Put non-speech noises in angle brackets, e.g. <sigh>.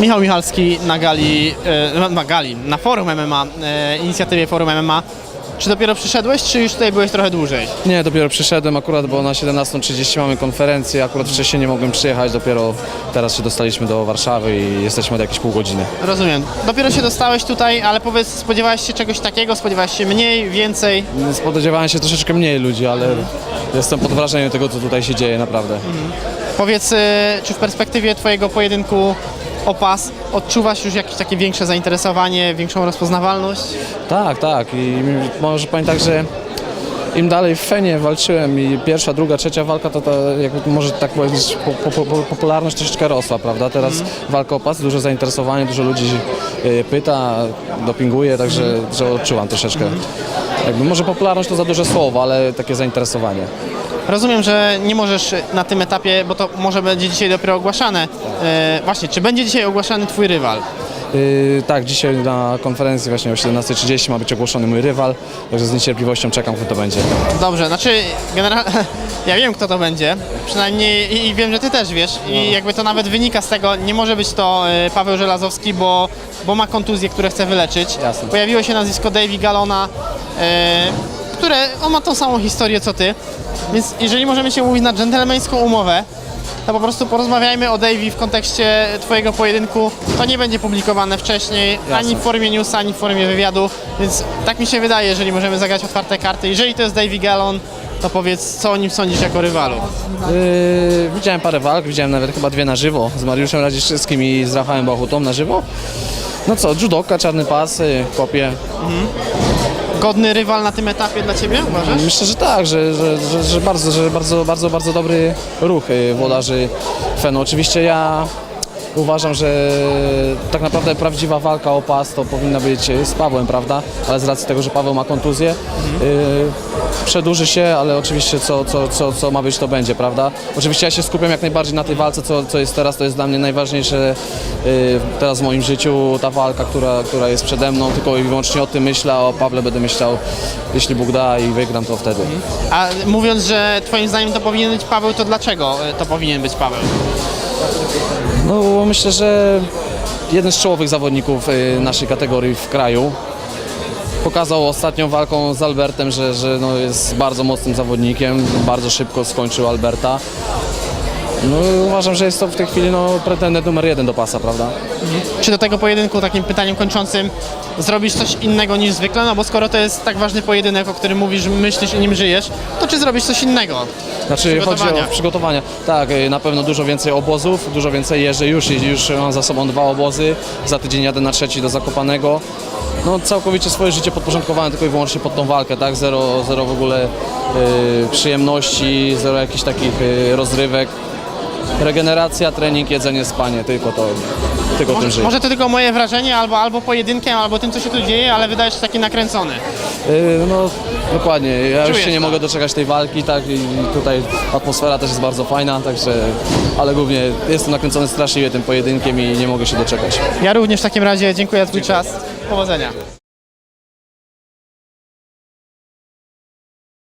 Michał Michalski na gali, e, na gali, na forum MMA, e, inicjatywie forum MMA. Czy dopiero przyszedłeś, czy już tutaj byłeś trochę dłużej? Nie, dopiero przyszedłem akurat, bo na 17.30 mamy konferencję, akurat wcześniej nie mogłem przyjechać, dopiero teraz się dostaliśmy do Warszawy i jesteśmy od jakieś pół godziny. Rozumiem. Dopiero się dostałeś tutaj, ale powiedz, spodziewałeś się czegoś takiego? Spodziewałeś się mniej, więcej? Spodziewałem się troszeczkę mniej ludzi, ale jestem pod wrażeniem tego, co tutaj się dzieje, naprawdę. Powiedz, e, czy w perspektywie twojego pojedynku o pas odczuwasz już jakieś takie większe zainteresowanie, większą rozpoznawalność? Tak, tak i może powiem tak, że im dalej w Fenie walczyłem i pierwsza, druga, trzecia walka, to, to jakby może tak powiedzieć, po, po, po, popularność troszeczkę rosła, prawda? Teraz walka o pas, duże zainteresowanie, dużo ludzi e, pyta, dopinguje, także że odczuwam troszeczkę. Jakby może popularność to za duże słowo, ale takie zainteresowanie. Rozumiem, że nie możesz na tym etapie, bo to może będzie dzisiaj dopiero ogłaszane. E, właśnie, czy będzie dzisiaj ogłaszany twój rywal? Yy, tak, dzisiaj na konferencji właśnie o 17.30 ma być ogłoszony mój rywal, także z niecierpliwością czekam, kto to będzie. Dobrze, znaczy generalnie <laughs> ja wiem kto to będzie, przynajmniej i- i wiem, że ty też wiesz i jakby to nawet wynika z tego, nie może być to e, Paweł Żelazowski, bo, bo ma kontuzje, które chce wyleczyć. Jasne. Pojawiło się nazwisko Davey Galona, e, które, on ma tą samą historię co ty, więc jeżeli możemy się umówić na dżentelmeńską umowę, to po prostu porozmawiajmy o Davey w kontekście twojego pojedynku. To nie będzie publikowane wcześniej, ani w formie newsa, ani w formie wywiadu, więc tak mi się wydaje, jeżeli możemy zagrać otwarte karty. Jeżeli to jest Davey Gallon, to powiedz, co o nim sądzisz jako rywalu. Yy, widziałem parę walk, widziałem nawet chyba dwie na żywo z Mariuszem Radziszewskim i z Rafałem Bachutą na żywo. No co, judoka, czarny pas, yy, kopie. Godny rywal na tym etapie dla ciebie, uważasz? Myślę, że tak, że, że, że, że bardzo, że bardzo, bardzo, bardzo dobry ruch yy, włodarzy Fenu. Oczywiście ja uważam, że tak naprawdę prawdziwa walka o pas to powinna być z Pawłem, prawda? Ale z racji tego, że Paweł ma kontuzję, yy, przedłuży się, ale oczywiście co, co, co, co ma być, to będzie, prawda? Oczywiście ja się skupiam jak najbardziej na tej walce, co, co jest teraz, to jest dla mnie najważniejsze yy, teraz w moim życiu, ta walka, która, która jest przede mną, tylko i wyłącznie o tym myślę, a o Pawle będę myślał, jeśli Bóg da i wygram, to wtedy. A mówiąc, że twoim zdaniem to powinien być Paweł, to dlaczego to powinien być Paweł? No myślę, że jeden z czołowych zawodników y, naszej kategorii w kraju pokazał ostatnią walką z Albertem, że, że no jest bardzo mocnym zawodnikiem, bardzo szybko skończył Alberta. No uważam, że jest to w tej chwili no, pretendent numer jeden do pasa, prawda? Czy do tego pojedynku, takim pytaniem kończącym, zrobisz coś innego niż zwykle? No bo skoro to jest tak ważny pojedynek, o którym mówisz, myślisz i nim żyjesz, to czy zrobisz coś innego? Znaczy chodzi o przygotowania. Tak, y, na pewno dużo więcej obozów, dużo więcej jeżdżę już, już mam za sobą dwa obozy, za tydzień jadę na trzeci do Zakopanego. No całkowicie swoje życie podporządkowałem tylko i wyłącznie pod tą walkę, tak? Zero, zero w ogóle y, przyjemności, zero jakichś takich y, rozrywek. Regeneracja, trening, jedzenie, spanie, tylko to, tylko tym Może, żyję. może to tylko moje wrażenie, albo, albo pojedynkiem, albo tym, co się tu dzieje, ale wydajesz się taki nakręcony. Y, No dokładnie, ja już Czujesz się nie to. mogę doczekać tej walki, tak? I tutaj atmosfera też jest bardzo fajna, także, ale głównie jestem nakręcony straszliwie tym pojedynkiem i nie mogę się doczekać. Ja również w takim razie dziękuję za twój czas. Powodzenia.